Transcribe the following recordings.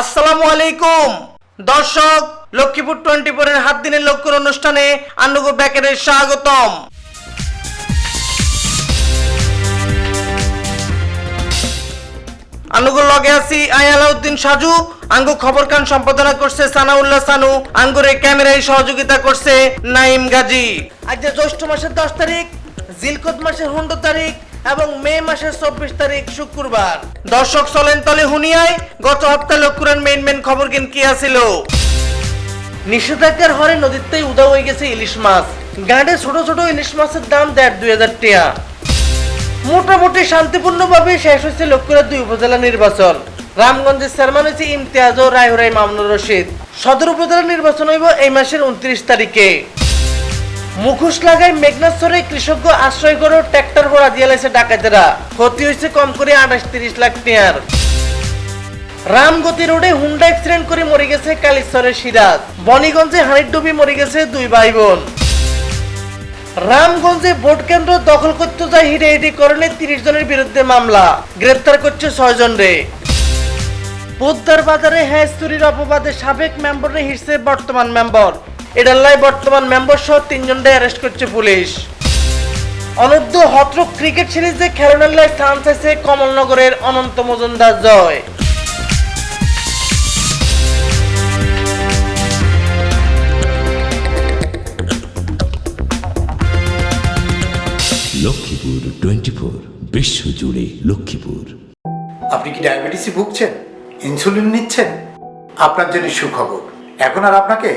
আসসালামু আলাইকুম। দর্শক, লক্ষ্মীপুর টোয়েন্টি ফোরের হাত দিনের লক্ষ্যর অনুষ্ঠানে আন্নুগো ব্যাকেরের স্বাগতম। আঙ্গুর লগে আছি আই আলাউদ্দিন সাজু। আঙ্গু খবর কান সম্পাদনা করছে সানাউল্লাহ সানু। আঙ্গুরে ক্যামেরায় সহযোগিতা করছে নাইম গাজী। আজ জ্যৈষ্ঠ মাসের দশ তারিখ জিলকত মাসের পনেরো তারিখ এবং মে মাসের চব্বিশ তারিখ শুক্রবার। দর্শক চলেন তলে হুনিয়ায় গত সপ্তাহে লক্ষ্যরের মেন মেন খবর কিন কি আছিল? নিষেধাজ্ঞার হরে নদীতেই উদা হয়ে গেছে ইলিশ মাছ। গাঁডে ছোট ছোট ইলিশ মাছের দাম দেড় দুই হাজার টিয়া মোটামুটি শান্তিপূর্ণভাবে শেষ হয়েছে লক্ষ্মীরা দুই উপজেলা নির্বাচন। রামগঞ্জের চেয়ারম্যান হয়েছে ইমতিয়াজ ও রায়হুরাই মামুনুর রশিদ। সদর উপজেলা নির্বাচন হইব এই মাসের উনত্রিশ তারিখে। মুখোশ লাগায় মেঘনাশ্বরে কৃষক আশ্রয় করে ট্র্যাক্টর ভরা দিয়ে লাইছে ডাকাতেরা। ক্ষতি হয়েছে কম করে আঠাশ তিরিশ লাখ টিয়ার। রামগতি রোডে হুন্ডা অ্যাক্সিডেন্ট করে মরে গেছে কালীশ্বরের সিরাজ। বনিগঞ্জে হানির ডুবি মরে গেছে দুই ভাই বোন রামগঞ্জে ভোট কেন্দ্র দখল করতে যায় হিডেহিডি করণে তিরিশ জনের বিরুদ্ধে মামলা। গ্রেপ্তার করছে ছয় জন রে পোদ্দার বাজারে হ্যাঁ চুরির অপবাদে সাবেক মেম্বরে হিসেবে বর্তমান মেম্বর এডাল্লাই বর্তমান মেম্বার সহ তিনজনকে অ্যারেস্ট করছে পুলিশ। অনূর্ধ্ব হত্রক ক্রিকেট সিরিজে খেলনাল্লায় স্থান চাইছে কমলনগরের অনন্ত মজুমদার জয়। লক্ষ্মীপুর টোয়েন্টি ফোর বিশ্বজুড়ে লক্ষ্মীপুর। আপনি কি ডায়াবেটিসে ভুগছেন? ইনসুলিন নিচ্ছেন? আপনার জন্য সুখবর। এখন আর আপনাকে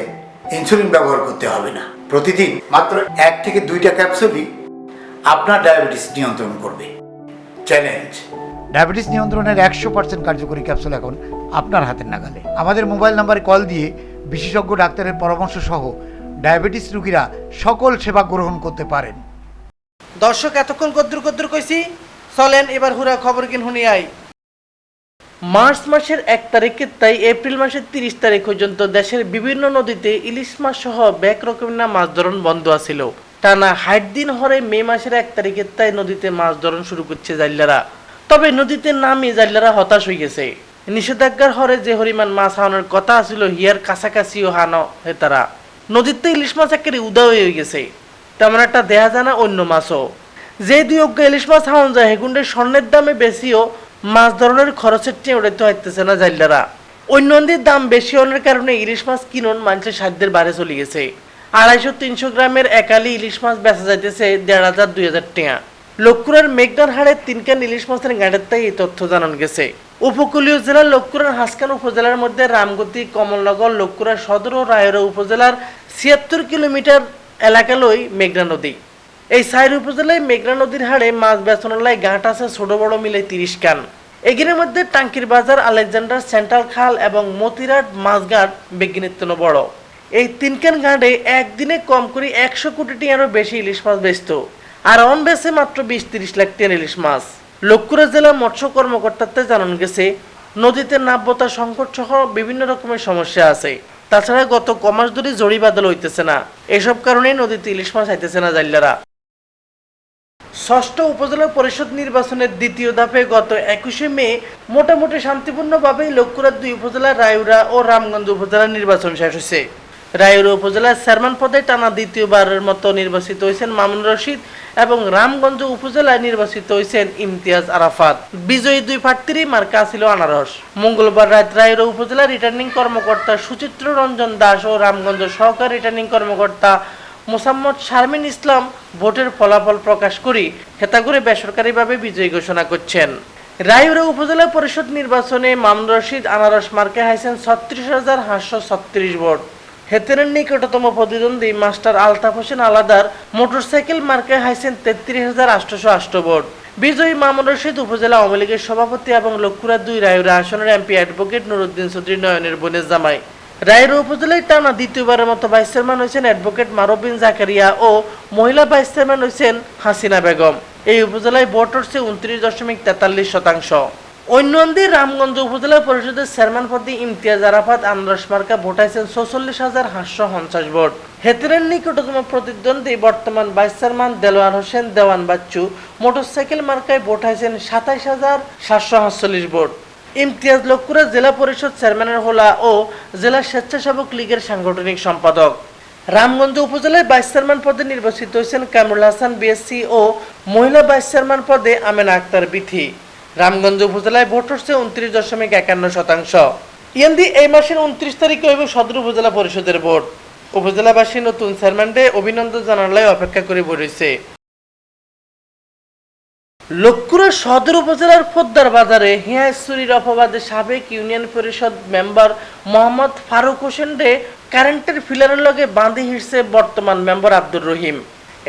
ইনসুলিন ব্যবহার করতে হবে না। প্রতিদিন মাত্র এক থেকে দুইটা ক্যাপসুলই আপনার ডায়াবেটিস নিয়ন্ত্রণ করবে। চ্যালেঞ্জ। ডায়াবেটিস নিয়ন্ত্রণের একশো পার্সেন্ট কার্যকরী ক্যাপসুল এখন আপনার হাতের নাগালে। আমাদের মোবাইল নাম্বারে কল দিয়ে বিশেষজ্ঞ ডাক্তারের পরামর্শ সহ ডায়াবেটিস রোগীরা সকল সেবা গ্রহণ করতে পারেন। দর্শক, এতক্ষণ কদ্দুর কদ্দুর কইছি। চলেন এবার হুরা খবর কিন হুনিয়াই মার্চ মাসের এক তারিখে, তাই এপ্রিল মাসের তিরিশ তারিখ পর্যন্ত দেশের বিভিন্ন নদীতে ইলিশ মাছ সহ ব্যাক রকমের মাছ ধরন বন্ধ আছিল। টানা ষাট দিন হরে মে মাসের এক তারিখে তাই নদীতে মাছ ধরন শুরু করছে জাল্লারা তবে নদীতে নামে জাল্লারা হতাশ হয়ে গেছে। নিষেধাজ্ঞার হরে যে হরিমান মাছ হাওয়ানোর কথা আছিল, হিয়ার কাছাকাছিও হানো হেতারা নদীতে ইলিশ মাছ একেবারে উদয় হয়ে গেছে। তেমন একটা দেহা জানা অন্য মাছও। যে দুই অজ্ঞ ইলিশ মাছ হাওয়ান যায় হেগুন্ডের স্বর্ণের দামে বেশিও মাছ ধরনের খরচের চেয়ে উড়াইতে হইতেছে না জাইলারা অন্য নদীর দাম বেশি হওয়ার কারণে ইলিশ মাছ কিনুন মানুষের সাধ্যের বাড়ে চলে গেছে। আড়াইশো তিনশো গ্রামের একালি ইলিশ মাছ বেচা যাইতেছে দেড় হাজার, দুই হাজার টিয়া লক্ষ্মুরের মেঘনার হাড়ে তিনকান ইলিশ মাছের গাড়ির তাই এই তথ্য জানানো গেছে। উপকূলীয় জেলার লক্ষ্মুরের হাসকান উপজেলার মধ্যে রামগতি, কমলনগর লক্ষ্মুরা সদর ও রায়রা উপজেলার ছিয়াত্তর কিলোমিটার এলাকালই মেঘনা নদী। এই সাইর উপজেলায় মেঘনা নদীর হাড়ে মাছ বেচনালায় ঘাট আছে ছোট বড় মিলে তিরিশ কান। এগিনের মধ্যে টাঙ্কির বাজার, আলেকজান্ডার, সেন্ট্রাল খাল এবং মতিরাট মাছঘাট বেগিনিত্তন বড়। এই তিনখান ঘাটে একদিনে কম করে একশো কোটি টিয়ারও বেশি ইলিশ মাছ বেচত। আর অন বেছে মাত্র বিশ, তিরিশ লাখ টিয়ার ইলিশ মাছ। লক্ষ্মীরা জেলা মৎস্য কর্মকর্তাতে জানানো গেছে, নদীতে নাব্যতা সংকট সহ বিভিন্ন রকমের সমস্যা আছে। তাছাড়া গত কমাস ধরে জড়ি বাদল হইতেছে না। এসব কারণে নদীতে ইলিশ মাছ আইতেছে না জাল্লারা ষষ্ঠ উপজেলা পরিষদ নির্বাচনের দ্বিতীয় ধাপে গত একুশে মে মোটামুটি শান্তিপূর্ণভাবেই লক্ষ্মীরাত দুই উপজেলার রায়ুরা ও রামগঞ্জ উপজেলা নির্বাচন শেষ হয়েছে। রায়ুরা উপজেলার চেয়ারম্যান পদে টানা দ্বিতীয়বারের মতো নির্বাচিত হয়েছেন মামুন রশিদ এবং রামগঞ্জ উপজেলায় নির্বাচিত হয়েছেন ইমতিয়াজ আরাফাত। বিজয়ী দুই প্রার্থীরই মার্কা ছিল আনারস। মঙ্গলবার রাত রায়ুরা উপজেলা রিটার্নিং কর্মকর্তা সুচিত্র রঞ্জন দাস ও রামগঞ্জ সহকারী রিটার্নিং কর্মকর্তা মোসাম্মদ শারমিন ইসলাম ভোটের ফলাফল প্রকাশ করি হেতাগুড়ে বেসরকারিভাবে বিজয়ী ঘোষণা করছেন। রায়ুরা উপজেলা পরিষদ নির্বাচনে মামুন রশিদ, আনারস, মার্কে হাইছেন ছত্রিশ হাজার সাতশো ছত্রিশ ভোট। হেতেনের নিকটতম প্রতিদ্বন্দ্বী মাস্টার আলতাফ হোসেন আলাদার মোটরসাইকেল মার্কে হাইছেন তেত্রিশ হাজার আটশোশো আষ্ট ভোট। বিজয়ী মামুন রশিদ উপজেলা আওয়ামী লীগের সভাপতি এবং লক্ষ্মীরা দুই রায়ুরা আসনের এমপি অ্যাডভোকেট নুরুদ্দিন চৌধুরী নয়নের বোনের জামাই। রায়ের উপজেলায় টানা দ্বিতীয়বারের মতো ভাইস চেয়ারম্যান হয়েছেন অ্যাডভোকেট মারবিন জাকারিয়া ও মহিলা ভাইস চেয়ারম্যান হয়েছেন হাসিনা বেগম। এই উপজেলায় ভোট হচ্ছে উনত্রিশ দশমিক তেতাল্লিশ শতাংশ। অন্যদিকে রামগঞ্জ উপজেলা পরিষদের চেয়ারম্যান পদে ইমতিয়াজ আরাফাত আন্দ্রাস মার্কা ভোট আইছেন ছচল্লিশ হাজার সাতশো পঞ্চাশ ভোট। হেতেরের নিকটতম প্রতিদ্বন্দ্বী বর্তমান vice chairman Delwar Hossain Dewan Bachchu motorcycle মার্কায় ভোট আইছেন সাতাইশ হাজার সাতশো সাতচল্লিশ ভোট। ইমতিয়াজ লক্কুরা জেলা পরিষদ চেয়ারম্যানের হোলা ও জেলা স্বেচ্ছাসেবক লীগের সাংগঠনিক সম্পাদক। রামগঞ্জ উপজেলায় ভাইস চেয়ারম্যান পদে নির্বাচিত হয়েছেন কামরুল হাসান বিএসসি ও মহিলা ভাইস চেয়ারম্যান পদে আমেনা আক্তার বিথি। রামগঞ্জ উপজেলায় ভোট হচ্ছে উনত্রিশ দশমিক একান্ন শতাংশ। ইয়ান্দি এই মাসের উনত্রিশ তারিখে হইব সদর উপজেলা পরিষদের ভোট। উপজেলাবাসী নতুন চেয়ারম্যানকে অভিনন্দন জানালে অপেক্ষা করে বসেছে লক্ষ্মুরা সদর উপজেলার বাজারে অপবাদে সাবেক ইউনিয়ন পরিষদ মেম্বার মোহাম্মদ ফারুক হোসেন রে কারেন্টের ফিলারের লগে বর্তমান মেম্বার আব্দুর রহিম।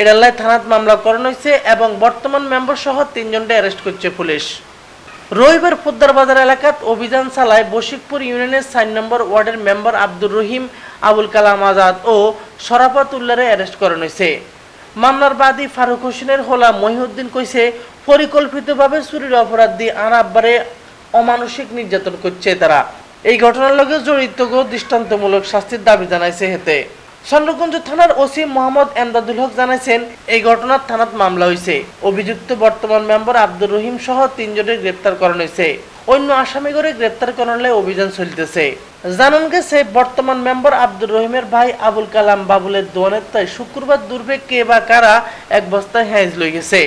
এডাল্লায় থানাত মামলা করানো হয়েছে এবং বর্তমান মেম্বার সহ তিনজনকে অ্যারেস্ট করছে পুলিশ। রবিবার ফোদ্দার বাজার এলাকাত অভিযান চালায় বশিকপুর ইউনিয়নের সাইন নম্বর ওয়ার্ডের মেম্বার আব্দুর রহিম, আবুল কালাম আজাদ ও সরাফত উল্লারে অ্যারেস্ট করানো হয়েছে। মামলার বাদী ফারুক হোসেনের হোলা মহিউদ্দিন কইছে পরিকল্পিতভাবে চুরির অপরাধ দিয়ে আর আব্বারে অমানসিক নির্যাতন করছে তারা। এই ঘটনার লগে জড়িত দৃষ্টান্তমূলক শাস্তির দাবি জানাইছে হেতে। চন্দ্রগঞ্জ থানার ওসি মোহাম্মদ এমদাদুল হক জানাইছেন, এই ঘটনার থানাত মামলা হয়েছে অভিযুক্ত বর্তমান মেম্বার আব্দুর রহিম সহ তিনজনের গ্রেপ্তার করানো হয়েছে অন্য আসামি করে গ্রেপ্তার করালে অভিযান চলতেছে। জানান গেছে, বর্তমান মেম্বার আব্দুর রহিমের ভাই আবুল কালাম বাবুলের দোয়ানের তাই শুক্রবার দুর্বে কে বা কারা এক বস্তায় হ্যাঁজ লই গেছে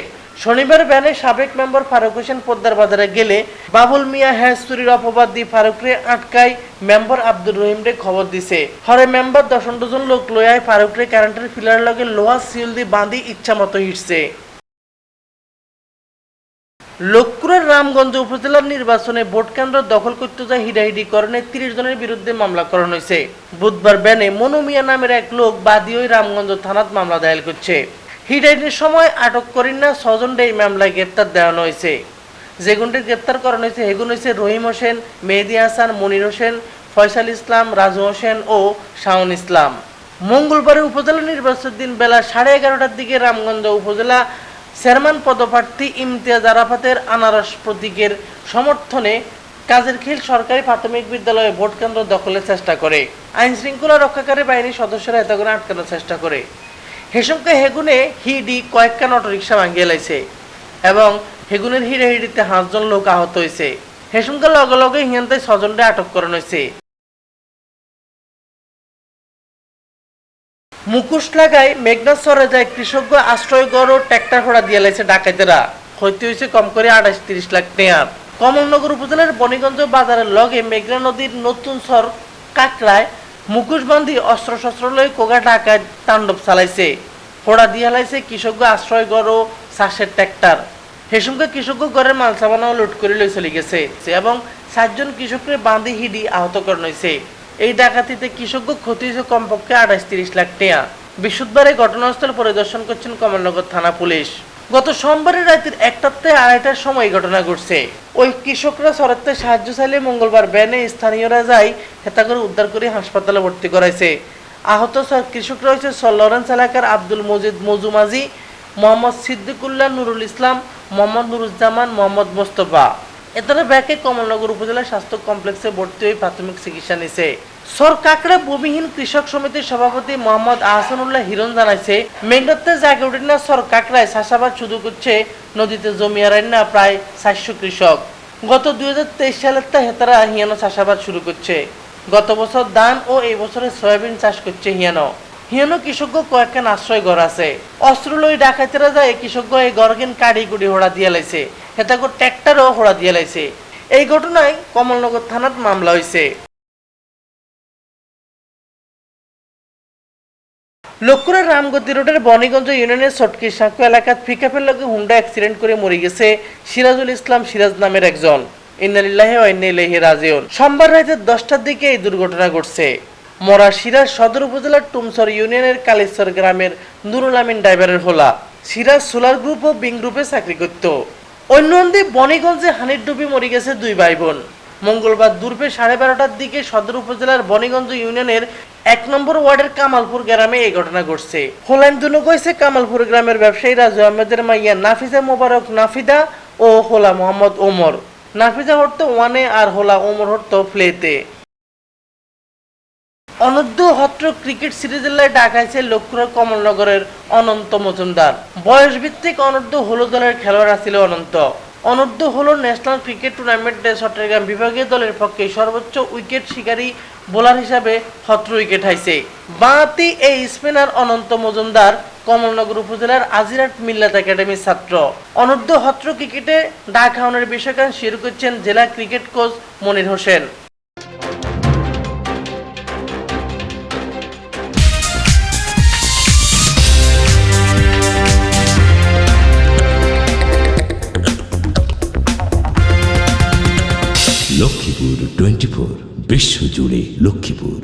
শনিবার ব্যানে সাবেক মেম্বার ফারুক হোসেন পোদ্দার বাজারে গেলে বাবুল মিয়া হ্যাঁচুরির অপবাদ দিয়ে ফারুকরে আটকাই মেম্বার আব্দুর রহিমরে খবর দিছে। হরে মেম্বার দশন ডজন লোক লয়ায় ফারুকরে কারেন্টের ফিলার লগে লোহা সিল দিয়ে বাঁধি ইচ্ছা মতো হিটছে লক্ষ্মুরের রামগঞ্জ উপজেলার নির্বাচনে ভোট কেন্দ্র দখল করতে যায় হিডাহিডি করণে তিরিশ জনের বিরুদ্ধে মামলা করানো হয়েছে। বুধবার ব্যানে মনু মিয়া নামের এক লোক বাদী ওই রামগঞ্জ থানাত মামলা দায়ের করছে। হিডাহিডির সময় আটক করেন না ছজনকে এই মামলায় গ্রেপ্তার দেওয়ানো হয়েছে। যেগুনটি গ্রেপ্তার করানো হয়েছে, সেগুন হয়েছে রহিম হোসেন, মেহেদি হাসান, মনির হোসেন, ফয়সাল ইসলাম, রাজু হোসেন ও শাওন ইসলাম। মঙ্গলবারে উপজেলা নির্বাচনের দিন বেলা সাড়ে এগারোটার দিকে রামগঞ্জ উপজেলা চেয়ারম্যান পদপ্রার্থী ইমতিয়াজ আরাফাতের আনারস প্রতীকের সমর্থনে কাজের খিল সরকারি প্রাথমিক বিদ্যালয়ে ভোট কেন্দ্র দখলের চেষ্টা করে। আইন শৃঙ্খলা রক্ষাকারী বাহিনীর সদস্যরা এত করে আটকানোর চেষ্টা করে। হেসঙ্কে হেগুনে হিডি কয়েকখান অটোরিকশা ভাঙিয়ে লাইছে এবং হেগুনের হিড়ে হিড়িতে পাঁচজন লোক আহত হয়েছে হেসঙ্কে লগে লগে হিয়ান্তে ছজনকে আটক করানো হয়েছে মুখোশ লাগাই মেঘনা সরে যায় কৃষক আশ্রয় গড় ট্র্যাক্টর ঘোড়া দিয়ে লাইছে ডাকাতেরা ক্ষতি হয়েছে কম করে আঠাশ তিরিশ লাখ টেয়ার। কমলনগর উপজেলার বনিগঞ্জ বাজারের লগে মেঘনা নদীর নতুন সর কাকড়ায় মুখোশ বান্ধি অস্ত্র শস্ত্র লই কোগা ডাকায় তাণ্ডব চালাইছে। ফোড়া দিয়ে লাইছে কৃষক আশ্রয় গড় চাষের ট্র্যাক্টর হেসুমকে কৃষক ঘরের মাল সাবানাও লুট করে লই চলে গেছে। এবং সাতজন কৃষককে বাঁধি হিডি আহত করানো হয়েছে এই ডাকাতিতে কৃষক ক্ষতি হয়েছে কমপক্ষে আঠাশ তিরিশ লাখ টেয়া। বৃহস্পতিবারে ঘটনাস্থল পরিদর্শন করছেন কমলনগর থানা পুলিশ গত সোমবারের রাতের একটার থেকে আড়াইটার সময় ঘটনা ঘটছে। ওই কৃষকরা সরাতে সাহায্য চাইলে মঙ্গলবার ব্যানে স্থানীয়রা যায় হেতা করে উদ্ধার করে হাসপাতালে ভর্তি করাইছে। আহত কৃষকরা হয়েছে লরেন্স এলাকার আব্দুল মজিদ মজুমাজি, মোহাম্মদ সিদ্দিকুল্লাহ নুরুল ইসলাম, মোহাম্মদ নুরুজ্জামান, মোহাম্মদ মোস্তফা। এতারা ব্যাকে কমলনগর উপজেলা স্বাস্থ্য কমপ্লেক্সে ভর্তি হয়ে প্রাথমিক চিকিৎসা নিছে। সর কাকড়া ভূমিহীন কৃষক সমিতির সভাপতি মোহাম্মদ আহসানুল্লাহ হিরণ জানাইছে মেঘনাতে জাগে উঠেন না সর কাকড়ায় চাষাবাদ শুরু করছে নদীতে জমি আড়াই না প্রায় চারশো কৃষক। গত দুই হাজার তেইশ সালের তা হেতারা হিয়ানো চাষাবাদ শুরু করছে। গত বছর ধান ও এই বছরে সয়াবিন চাষ করছে হিয়ানো। হিয়ানো কৃষক কয়েকখান আশ্রয় ঘর আছে। অস্ত্র লই ডাকাতেরা যায় কৃষক এই গরগেন কাড়ি কুড়ি হোড়া দিয়ে লাইছে। হেতাকো ট্র্যাক্টরও হোড়া দিয়ে লাইছে। এই ঘটনায় কমলনগর থানাত মামলা হয়েছে লক্ষ্মণের রামগতি রোডের বনিগঞ্জ ইউনিয়নের সটকি সাঁকু এলাকাত পিকআপের লগে হুন্ডা অ্যাক্সিডেন্ট করে মরে গেছে সিরাজুল ইসলাম সিরাজ নামের একজন। ইন্নালিল্লাহি ওয়া ইন্না ইলাইহি রাজিউন। সোমবার রাতে দশটার দিকে এই দুর্ঘটনা ঘটছে। মরা সিরাজ সদর উপজেলার টুমসর ইউনিয়নের কালেশ্বর গ্রামের নুরুল আমিন ড্রাইভারের হোলা। সিরাজ সোলার গ্রুপ ও বিং গ্রুপে চাকরি করত। অন্যদিকে বনিগঞ্জে হানির ডুবি মরে গেছে দুই ভাই বোন। মঙ্গলবার দুর্বে সাড়ে বারোটার দিকে সদর উপজেলার বনিগঞ্জ ইউনিয়নের এক নম্বর ওয়ার্ডের কামালপুর গ্রামে এই ঘটনা ঘটছে। হোলাইন দুনো কইছে কামালপুর গ্রামের ব্যবসায়ী রাজু আহমেদের মাইয়া নাফিজা মোবারক নাফিদা ও হোলা মোহাম্মদ ওমর। নাফিজা হরতো ওয়ানে আর হোলা ওমর হরতো ফ্লেতে। অনূর্ধ্ব হত্র ক্রিকেট সিরিজের লাই ডাকাইছে লক্ষ্মীর কমলনগরের অনন্ত মজুমদার। বয়স ভিত্তিক অনূর্ধ্ব হলুদ দলের খেলোয়াড় আছিল অনন্ত। অনূর্ধ্ব হল ন্যাশনাল ক্রিকেট টুর্নামেন্টে চট্টগ্রাম বিভাগীয় দলের পক্ষে সর্বোচ্চ উইকেট শিকারী বোলার হিসাবে সতেরো উইকেট হাইছে। বাঁতি এই স্পিনার অনন্ত মজুমদার কমলনগর উপজেলার আজিরাট মিল্লাত একাডেমির ছাত্র। অনূর্ধ্ব হত্র ক্রিকেটে ডাক হাওনের বিষয়কান শুরু করছেন জেলা ক্রিকেট কোচ মনির হোসেন। বিশ্বজুড়ে লক্ষ্মীপুর।